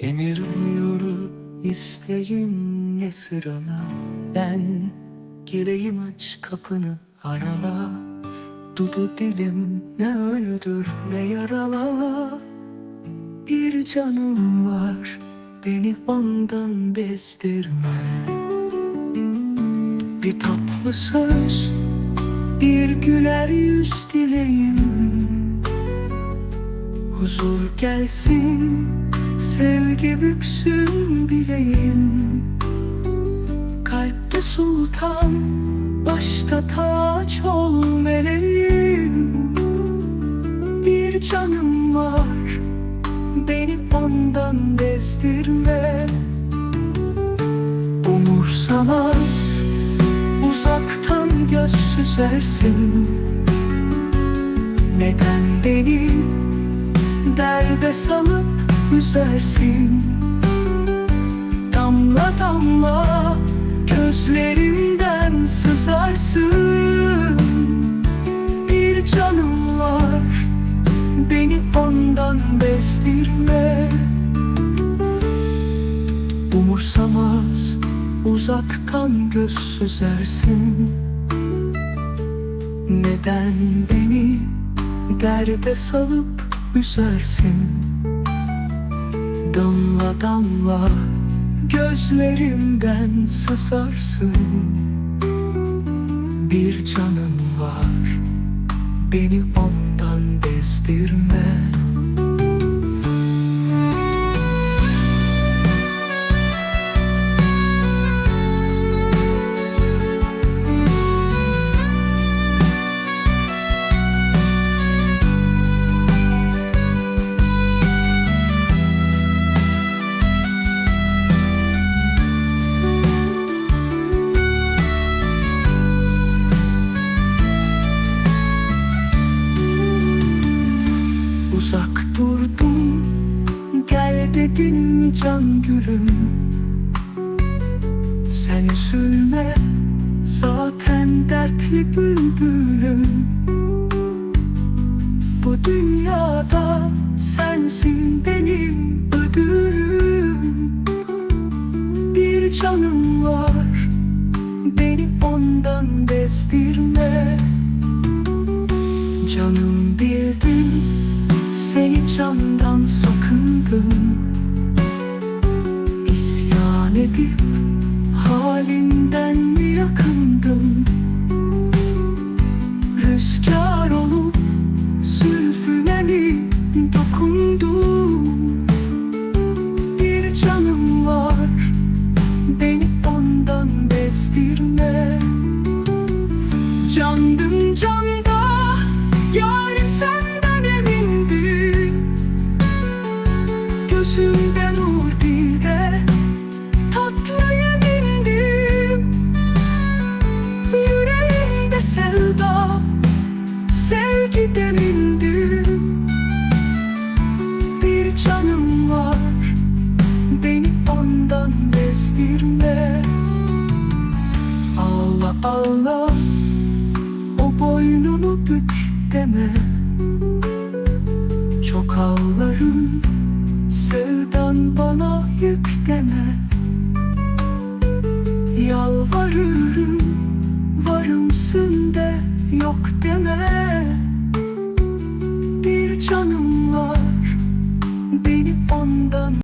Emir buyur isteğin sırala Ben gireyim aç kapını arala. Dudu dilim ne öldür ne yarala. Bir canım var beni ondan bezdirme. Bir tatlı söz bir güler yüz dileyim Huzur gelsin Sevgi büksün bileğim. Kalpte sultan Başta taç ol meleğim. Bir canım var Beni ondan bezdirme. Umursamaz Uzaktan göz süzersin. Neden beni Derde salıp üzersin. Damla damla gözlerimden sızarsın. Bir canım var beni ondan bezdirme. Umursamaz uzaktan göz süzersin. Neden beni derde salıp üzersin Damla damla gözlerimden sızarsın. Bir canım var beni ondan bezdirme dedin mi can gülüm? Sen üzülme Zaten dertli bülbülüm. Bu dünyada Sensin benim ödülüm. Bir canım var Beni ondan bezdirme. Canım bildim seni candan sakındım edip halinden mi yakındım Ağla o boynunu bük deme. Çok ağlarım Sevdan bana yük deme. Yalvarırım Varımsın de yok deme. Bir canım var Beni ondan